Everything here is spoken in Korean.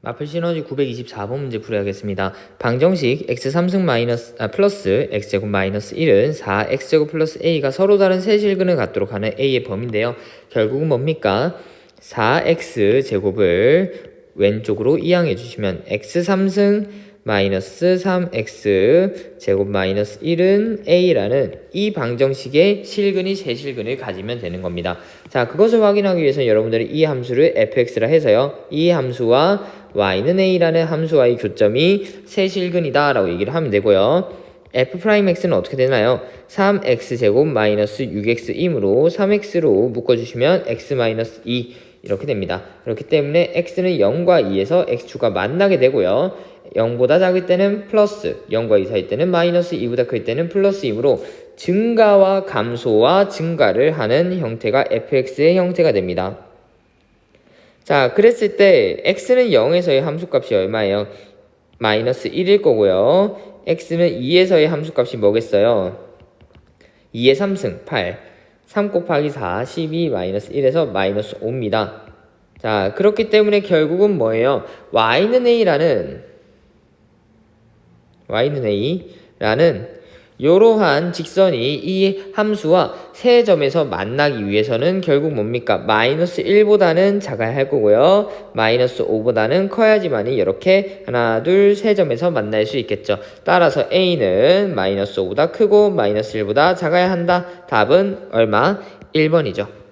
마플 시너지 924번 문제 풀어야겠습니다. 방정식 x 3승 마이너스 아, 플러스 x제곱 마이너스 1은 4x제곱 플러스 a가 서로 다른 세 실근을 갖도록 하는 a의 범위인데요. 결국은 뭡니까? 4x 제곱을 왼쪽으로 이항해 주시면 x 3승 마이너스 3x 제곱 마이너스 1은 a라는 이 방정식의 실근이 세 실근을 가지면 되는 겁니다. 자, 그것을 확인하기 위해서 여러분들이 이 함수를 fx라 해서요. 이 함수와 y는 a라는 함수와의 교점이 세 실근이다 라고 얘기를 하면 되고요. f'x는 어떻게 되나요? 3x 제곱 마이너스 6x이므로 3x로 묶어주시면 x 마이너스 2 이렇게 됩니다. 그렇기 때문에 x는 0과 2에서 x축가 만나게 되고요. 0보다 작을 때는 플러스, 0과 2 사이 때는 마이너스 2보다 클 때는 플러스 2이므로 증가와 감소와 증가를 하는 형태가 fx의 형태가 됩니다. 자, 그랬을 때 x는 0에서의 함수값이 얼마예요? 마이너스 1일 거고요. x는 2에서의 함수값이 뭐겠어요? 2의 3승 8. 3 곱하기 4, 12 마이너스 1에서 마이너스 5입니다. 자, 그렇기 때문에 결국은 뭐예요? y는 a라는 y는 a라는 이러한 직선이 이 함수와 세 점에서 만나기 위해서는 결국 뭡니까? 마이너스 1보다는 작아야 할 거고요. 마이너스 5보다는 커야지만이 이렇게 하나, 둘, 세 점에서 만날 수 있겠죠. 따라서 a는 마이너스 5보다 크고 마이너스 1보다 작아야 한다. 답은 얼마? 1번이죠.